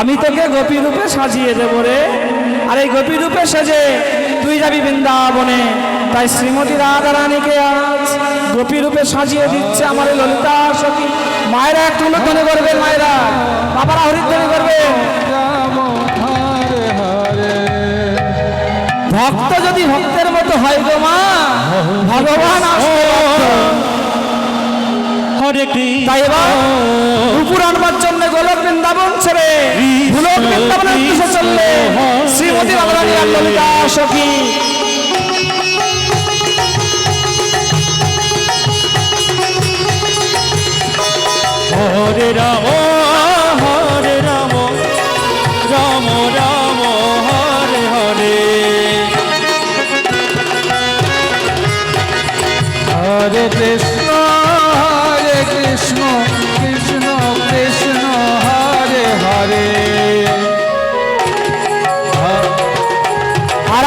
আমি তোকে গোপী রূপে সাজিয়ে দেব রে। আর এই গোপী রূপে সেজে তুই যাবি বৃন্দাবনে। তাই শ্রীমতী রাধারানীকে আজ গোপী রূপে সাজিয়ে দিচ্ছে আমার ললিতা সখী। মায়েরা একটু উল্লেখনে করবে মায়েরা। বাবারা হরিধ্বনি করবেন ভক্ত যদি ভক্তের মতো হয় গো মা ভগবান তাই এবার দুপুর আনবার ছেড়ে গোলক বৃন্দাবনের চললে শ্রীমতী রাধারানী ললিতা সখী। রাম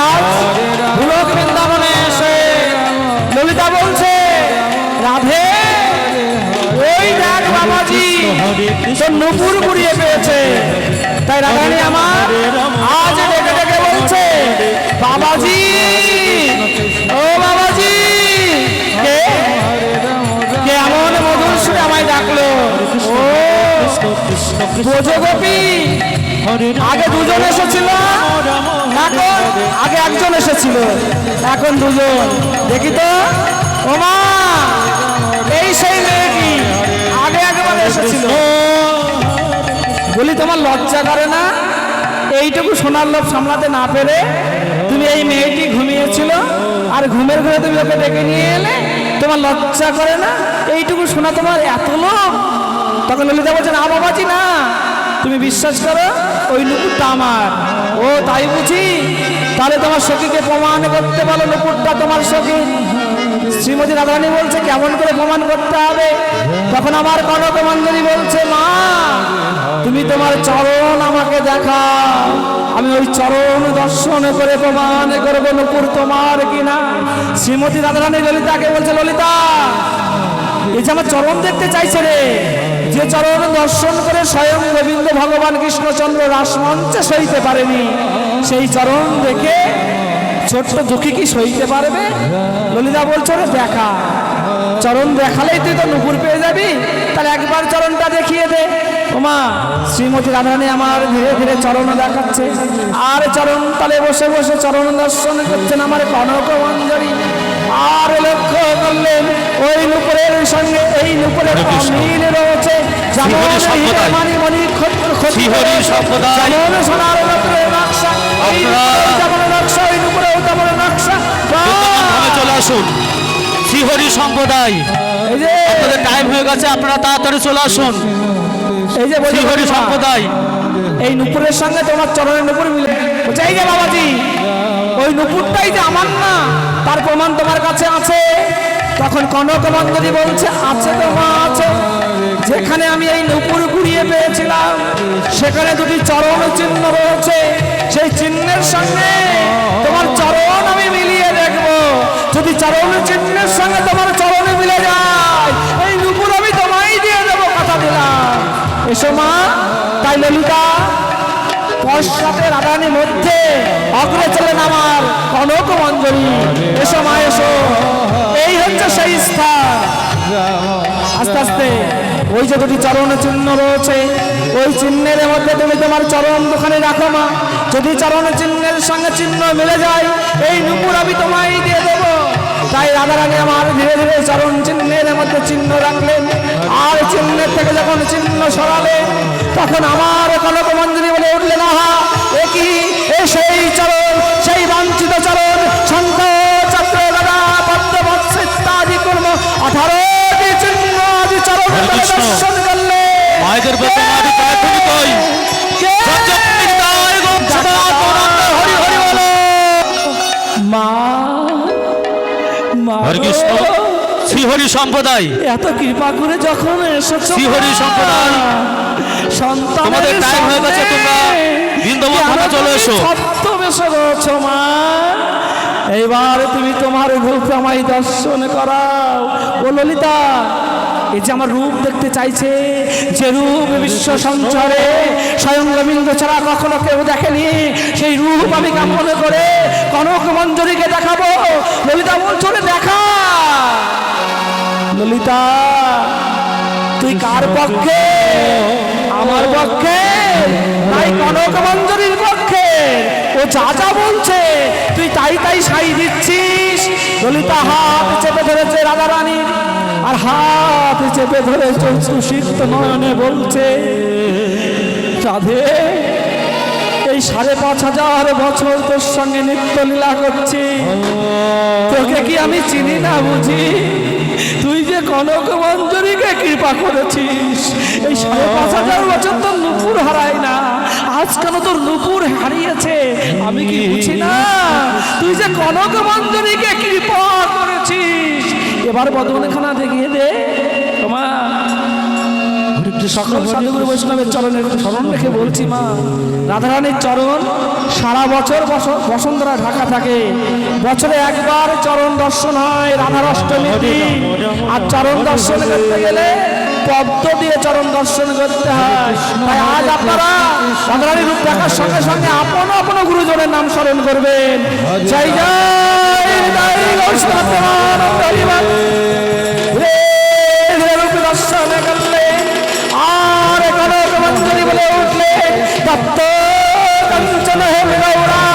আজ বৃন্দাবনে এসে ললিতা বলছে, রাধে, ওই দেখ বাবাজি তোর নুপুর কুড়িয়ে পেয়েছে। তাই রাধারানী আমার আজ ডেকে ডেকে বলছে, বাবাজি, ও বাবাজি, কে? এমন মধুর সুরে আমায় ডাকলো? ও গোপী, আগে দুজন এসেছিল এখন আগে একজন এসেছিল। এখন দুজন। দেখি তো। ওমা এই সেই মেয়েটি আগে একবার এসেছিল। বলি, তোমার লজ্জা করে না? এইটুকু সোনার লোভ সামলাতে না পেরে তুমি এই মেয়েটি ঘুমিয়েছিল, আর ঘুমের ঘরে তুমি ওকে ডেকে নিয়ে এলে? তোমার লজ্জা করে না? এইটুকু শোনা তোমার এত লোভ? তখন ললিতা বলছে, না, বাবাজি, না। তুমি বিশ্বাস করো? ওই নুপুরটা আমার। ও, তাই বুঝি? তাহলে তোমার সখীকে প্রমাণ করতে বলো নুপুরটা তোমার সখী। শ্রীমতী রাধারানী বলছে, কেমন করে প্রমাণ করতে হবে? তখন আমার কনক মঞ্জরি বলছে, মা, তুমি তোমার চরণ আমাকে দেখাও। আমি ওই চরণ দর্শন করে প্রমাণ করব নুপুর তোমার কিনা শ্রীমতী রাধারানী ললিতাকে বলছে, ললিতা, এই যে আমার চরণ দেখতে চাইছে রে যে চরণ দর্শন করে স্বয়ং গোবিন্দ ভগবান কৃষ্ণচন্দ্র রাসমঞ্চে সইতে পারেনি। সেই চরণ দেখে ছোট্ট দুঃখী কি সইতে পারবে? ললিতা বলছো রে দেখা। চরণ দেখালেই তুই তো নুপুর পেয়ে যাবি। তাহলে একবার চরণটা দেখিয়ে দে। ওমা শ্রীমতী রাধারানী আমার ধীরে ধীরে চরণ দেখাচ্ছে। আর চরণ তালে বসে বসে চরণ দর্শন করছেন আমার কনক মঞ্জরি। আর লক্ষ্য করলেন ওই নুপুরের সঙ্গে এই নুপুরের অমিল শ্রীহরি ক্ষত্র শ্রীহরি এই আপনারা- চলে আসুন। শ্রীহরি সম্প্রদায়। আপনাদের টাইম হয়ে গেছে আপনারা তাড়াতাড়ি চলে আসুন। এই যে শ্রীহরি সম্প্রদায়। এই নুপুরের সঙ্গে তোমার চরণের নুপুর মিলে। এই যে বাবাজি ওই নুপুরটাই যে আমার না তার প্রমাণ তোমার কাছে আছে। তখন কনক মন্দিরী বলছে আছে তো মা আছে। যেখানে আমি এই নুপুর ঘুরিয়ে পেয়েছিলাম, সেখানে দুটি চরণ চিহ্ন রয়েছে। সেই চিহ্নের সঙ্গে তোমার চরণ আমি মিলিয়ে দেখব। যদি চরণ চিহ্নের সঙ্গে তোমার চরণ মিলে যায়, এই নুপুর আমি তোমায় দিয়ে দেবো কথা দিলাম। এসো মা, তাই ললিতা পশ্চাতে রাধারানীর মধ্যে অগ্রে চলেন আমার কনক মঞ্জরি। এসো মা, এসো। এই হচ্ছে সেই স্থান। আস্তে আস্তে। ওই যে দুটি চরণ চিহ্ন রয়েছে, ওই চিহ্নের মধ্যে তুমি তোমার চরণ দোকানে রাখো মা। যদি চরণ চিহ্নের সঙ্গে চিহ্ন মিলে যায়, এই নুপুর আমি তোমায় দিয়ে দেবো। তাই রাধারানী আমার ধীরে ধীরে চরণ চিহ্নের মধ্যে চিহ্ন রাখলেন। আর চিহ্নের থেকে যখন চিহ্ন সরালেন, তখন আমার কনক মঞ্জুরি বলে উঠলেন, আহা, এ কি? বলো। মা মা হরে কৃষ্ণ শ্রীহরি সম্প্রদায়। এত কৃপা করে যখন শ্রীহরি সম্প্রদায়। সন্তান তোমাদের time হয়ে গেছে, তোমরা বৃন্দাবন ধামে চলে এসো। ছদ্মবেশে রয়েছো মা। এইবার তুমি তোমার রূপ আমায় দর্শন করাও। ও ললিতা এই যে আমার রূপ দেখতে চাইছে যে রূপ বিশ্ব সঞ্চারে স্বয়ং রবীন্দ্র ছাড়া কখনো কেউ দেখেনি সেই রূপ আমি কামন করে কনক মঞ্জরীকে দেখাবো। ললিতা বলছো "রে, দেখা। ললিতা তুই কার পক্ষে? আমার পক্ষে? তাই কনক মঞ্জরীর পক্ষে। ও যা যা বলছে তুই তাই তাই সাই দিচ্ছিস। ললিতা হাত চেপে ধরেছে রাধা রানীর আর হাত চেপে ধরেছে সুশীত নয়নে বলছে, রাধে, এই সাড়ে পাঁচ হাজার বছর তোর সঙ্গে নিত্য লীলা করছি। তোকে কি আমি চিনি না বুঝি? তুই যে কনক মঞ্জরীকে কৃপা করেছিস, এই সাড়ে পাঁচ হাজার বছর তোর নুপুর হারায় না। আজ কেন তোর নুপুর হারিয়েছে? আমি কি বুঝি না? তুই যে কনক মঞ্জরীকে কৃপা করেছিস এবার বদমখানা দেখিয়ে দে। তোমার সকল সাধুগুরু বৈষ্ণবের চরণের স্মরণ রেখে বলছি মা রাধারানীর চরণ সারা বছর বস- বসন্তরা ঢাকা থাকে। বছরে একবার চরণ দর্শন হয় রাধার অষ্টমীর আর চরণ দর্শন করতে গেলে পদ্ম দিয়ে চরণ দর্শন করতে হয়। তাই আজ আপনারা রাধারানীর রূপ দেখার সঙ্গে সঙ্গে আপন আপন গুরুজনের নাম স্মরণ করবেন। জয় জয় দর্শন করলে আর কনক মঞ্জরি বলে উঠলে দত্ত কাঞ্চন হে গৌরাঙ্গী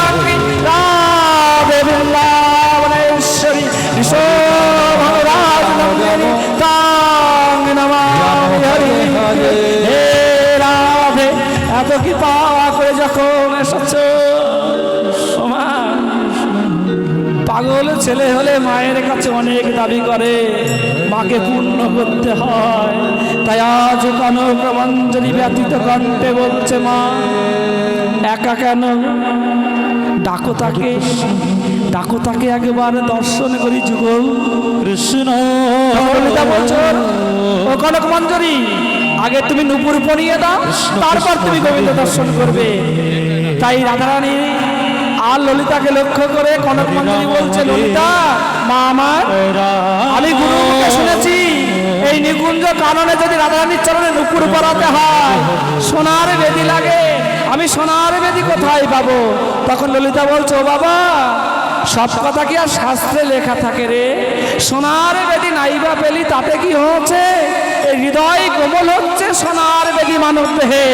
কি পাওয়া করে যখন এসেছ? পাগল ছেলে হলে মায়ের কাছে অনেক দাবি করে মাকে পূর্ণ করতে হয়। তাই আজ কনক মঞ্জরি ব্যতীত কণ্ঠে বলছে মা একা কেন? ডাকো তাকে ডাকো তাকে একবার দর্শন করি যুগল কৃষ্ণ। ও কনক মঞ্জরি। আগে তুমি নুপুর পরিয়ে দাও তারপর তুমি গোবিন্দ দর্শন করবে। তাই রাধারানী আর ললিতাকে লক্ষ্য করে কনক মঞ্জরি বলছে ললিতা মা আমার আমি গুরু শুনেছি। এই নিকুঞ্জ কারণে যদি রাধারানীর চরণে নুপুর পরাতে হয় সোনার বেদি লাগে। আমি সোনার বেদি কোথায় পাবো? তখন ললিতা বলছো বাবা সব কথা কি আর শাস্ত্রে লেখা থাকে রে? সোনার বেদি নাইবা পেলি, তাতে কি হচ্ছে? এই হৃদয় কোমল হচ্ছে সোনার বেদি মানব দেহে।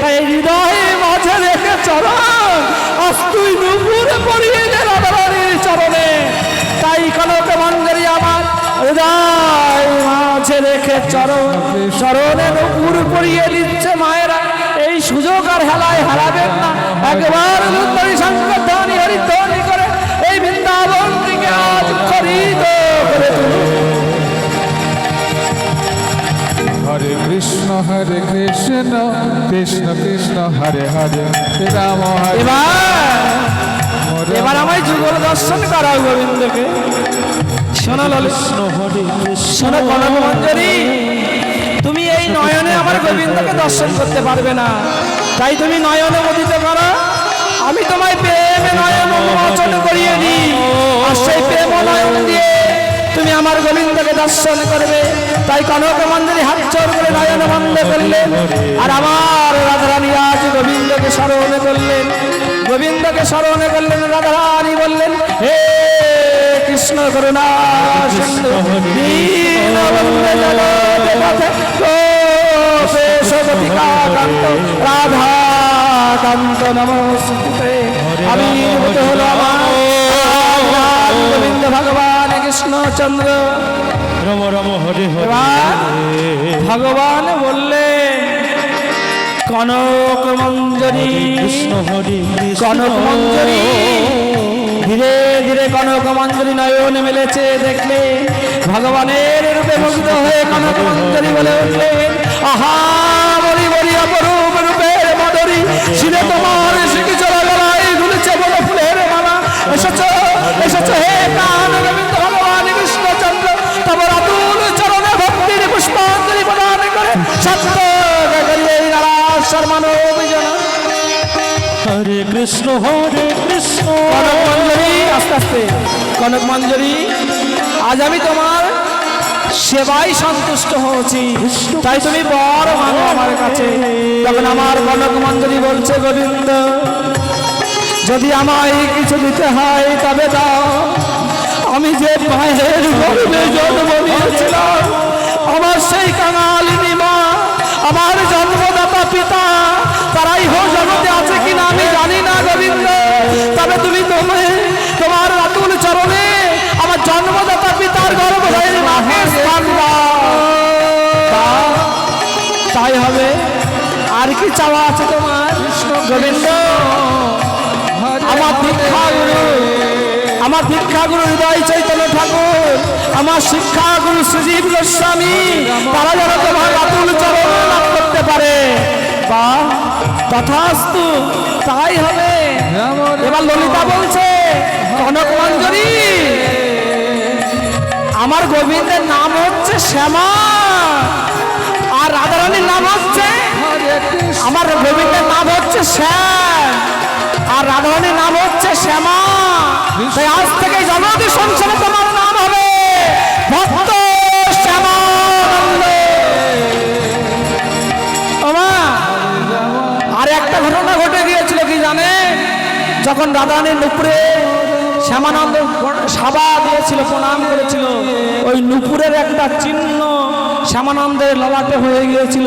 তাই এই হৃদয় মাঝে রেখে চরণ আজ তুই নুপুরে পড়িয়ে দে চরণে। তাই কনক মঞ্জরি আমার হৃদয় মাঝে রেখে চরণ চরণে নুপুর পড়িয়ে দিচ্ছে মায়েরা। এই সুযোগ আর হেলায় হারাবেন না। একবার সুন্দরী সংগঠনী কৃষ্ণ হরে কৃষ্ণ কৃষ্ণ কৃষ্ণ হরে হরে। রাম হরে এবার এবার আমায় যুগল দর্শন করাও গোবিন্দকে। শোনো ললিত শোনো কনক মঞ্জরি তুমি এই নয়নে আমার গোবিন্দকে দর্শন করতে পারবে না। তাই তুমি নয়নে মদিত করো। আমি তোমায় প্রেমে নয়ন উন্মোচন করিয়ে দিই। আমার গোবিন্দকে দর্শন করবে। তাই কনক মঞ্জরি হাত চোর করে নয়ন বন্ধ করলেন। আর আমার রাধারানী আজ গোবিন্দকে স্মরণ করলেন। গোবিন্দকে স্মরণ করলেন, রাধারানী বললেন, হে কৃষ্ণ করুণা, সিন্ধু নমস্তে আমি হলো আমার গোবিন্দ ভগবান কৃষ্ণচন্দ্র রম রম হরে হরে ভগবান বললেন কনক মঞ্জরি কৃষ্ণ হরে কনক মঞ্জরি। ধীরে ধীরে কনক মঞ্জরি নয়ন মেলেছে দেখলে। ভগবানের রূপে মুগ্ধ হয়ে কনক মঞ্জরি বলে উঠলেন। আহা বলি বলি অপরূপ রূপের মদরি। শিরে তোমার শিখি চলা গলায় ঝুলেছে বলে ফুলের মালা। এসেছ এসেছ হে প্রাণ। কৃষ্ণ, হরে কৃষ্ণ। কনক মঞ্জরি, আস্তে আস্তে। কনক মঞ্জরি, আজ আমি তোমার সেবাই সন্তুষ্ট হয়েছি। তাই তুমি বড় মানো আমার কাছে। তখন আমার কনক মঞ্জরি বলছে, গোবিন্দ, যদি আমায় কিছু দিতে হয়, তবে দাও। আমি যে মায়ের গর্ভে জন্ম নিয়েছিলাম, আমার সেই কাঙালিনী মা, আমার জন্মদাতা পিতা, তারাই হোক জগতে আছে কিনা আমি গোবিন্দ তবে তুমি তুমি তোমার রাতুল চরণে আমার জন্মদাতা পিতার গর্ভ মাকে স্থান তাই হবে। আর কি চাওয়া আছে তোমার? গোবিন্দ আমার দীক্ষা গুরু আমার দীক্ষা গুরু হৃদয় চৈতন্য ঠাকুর, আমার শিক্ষা গুরু সুজীব গোস্বামী, তারা যেন তোমার রাতুল চরণ তথাস্তু তাই হবে। এবার ললিতা বলছে, কনক মঞ্জরি, আমার গোবিন্দের নাম হচ্ছে শ্যামা, আর রাধারানীর নাম হচ্ছে, আমার গোবিন্দের নাম হচ্ছে শ্যাম, আর রাধারানীর নাম হচ্ছে শ্যামা। তাই আজ থেকে জগতী যখন রাধারানীর নুপুরে শ্যামানন্দ সাবা দিয়েছিল, প্রণাম করেছিল, ওই নুপুরের একটা চিহ্ন শ্যামানন্দের ললাটে হয়ে গিয়েছিল।